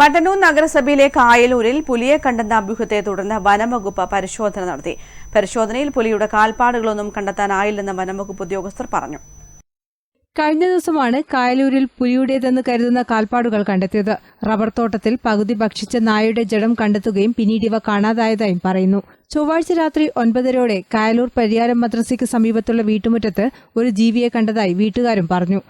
മട്ടന്നൂർ നഗരസഭയിലെ കായലൂരിൽ പുലിയെ കണ്ടെന്ന അഭ്യൂഹത്തെ തുടർന്ന് വനംവകുപ്പ് പരിശോധന നടത്തി. പരിശോധനയിൽ പുലിയുടെ കാൽപ്പാടുകളൊന്നും കണ്ടെത്താനായില്ലെന്ന് വനംവകുപ്പ് ഉദ്യോഗസ്ഥർ പറഞ്ഞു. കഴിഞ്ഞ ദിവസമാണ് കായലൂരിൽ പുലിയുടേതെന്ന് കരുതുന്ന കാൽപ്പാടുകൾ കണ്ടെത്തിയത്. റബ്ബർ തോട്ടത്തിൽ പകുതി ഭക്ഷിച്ച നായയുടെ ജഡം കണ്ടെത്തുകയും പിന്നീട് ഇവ കാണാതായതായും പറയുന്നു. ചൊവ്വാഴ്ച രാത്രി ഒൻപതരയോടെ കായലൂർ പരിയാരം മദ്രസയ്ക്ക് സമീപത്തുള്ള വീട്ടുമുറ്റത്ത് ഒരു ജീവിയെ കണ്ടതായി വീട്ടുകാരും പറഞ്ഞു.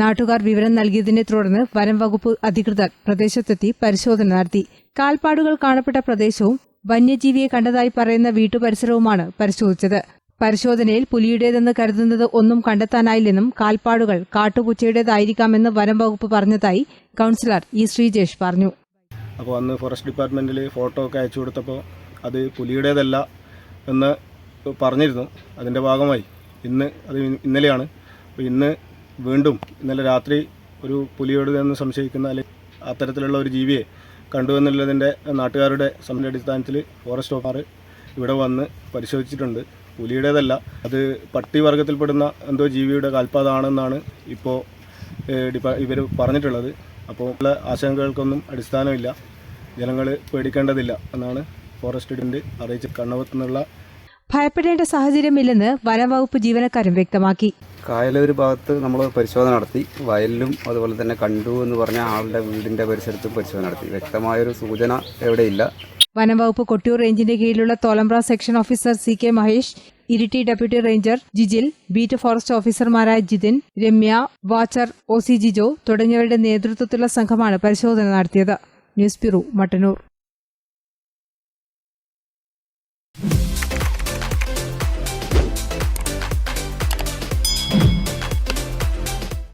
നാട്ടുകാർ വിവരം നൽകിയതിനെ തുടർന്ന് വനം വകുപ്പ് അധികൃതർ പ്രദേശത്തെത്തി പരിശോധന നടത്തി. കാൽപ്പാടുകൾ കാണപ്പെട്ട പ്രദേശവും വന്യജീവിയെ കണ്ടതായി പറയുന്ന വീട്ടുപരിസരവുമാണ് പരിശോധിച്ചത്. പരിശോധനയിൽ പുലിയുടേതെന്ന് കരുതുന്നത് ഒന്നും കണ്ടെത്താനായില്ലെന്നും കാൽപ്പാടുകൾ കാട്ടുപൂച്ചയുടേതായിരിക്കാമെന്ന് വനം വകുപ്പ് പറഞ്ഞതായി കൗൺസിലർ ഇ ശ്രീജേഷ് പറഞ്ഞു. അപ്പോൾ അന്ന് ഫോറസ്റ്റ് ഡിപ്പാർട്ട്മെന്റിൽ ഫോട്ടോ ഒക്കെ അയച്ചു കൊടുത്തപ്പോൾ അത് പുലിയുടേതല്ല എന്ന് പറഞ്ഞിരുന്നു. അതിന്റെ ഭാഗമായി. ഇന്ന് അത് ഇന്നലെയാണ്. ഇന്ന് വീണ്ടും ഇന്നലെ രാത്രി ഒരു പുലിയുടേതെന്ന് സംശയിക്കുന്ന അല്ലെങ്കിൽ അത്തരത്തിലുള്ള ഒരു ജീവിയെ കണ്ടു എന്നുള്ളതിന്റെ നാട്ടുകാരുടെ സമയ അടിസ്ഥാനത്തിൽ ഫോറസ്റ്റ് ഓഫീസർ ഇവിടെ വന്ന് പരിശോധിച്ചിട്ടുണ്ട്. പുലിയുടേതല്ല. അത് പട്ടി വർഗത്തിൽപ്പെടുന്ന എന്തോ ജീവിയുടെ കാൽപ്പാതാണെന്നാണ് ഇപ്പോൾ ഇവർ പറഞ്ഞിട്ടുള്ളത്. അപ്പോൾ ഉള്ള ആശങ്കകൾക്കൊന്നും അടിസ്ഥാനമില്ല. ജനങ്ങൾ പേടിക്കേണ്ടതില്ല എന്നാണ് ഫോറസ്റ്റ് ഡിന്റെ അറിയിച്ച് കണ്ണവത്ത് നിന്നുള്ള ഭയപ്പെടേണ്ട സാഹചര്യമില്ലെന്ന് വനംവകുപ്പ് ജീവനക്കാരും വ്യക്തമാക്കി. കായലൂർ ഭാഗത്ത് നമ്മൾ പരിശോധന നടത്തി. വയലിലും അതുപോലെ തന്നെ കണ്ടു എന്ന് പറഞ്ഞ ആളുടെ വീടിന്റെ പരിസരത്തും പരിശോധന നടത്തി. വ്യക്തമായൊരു സൂചന എവിടെയില്ല. വനംവകുപ്പ് കൊട്ടിയൂർ റേഞ്ചിന്റെ കീഴിലുള്ള Tholambra section officer C K Mahesh Iritty deputy ranger Jijil beat forest ഓഫീസർമാരായ Jithin Ramya watcher O C Jijo തുടങ്ങിയവരുടെ നേതൃത്വത്തിലുള്ള സംഘമാണ് പരിശോധന നടത്തിയത്. News bureau Mattannur.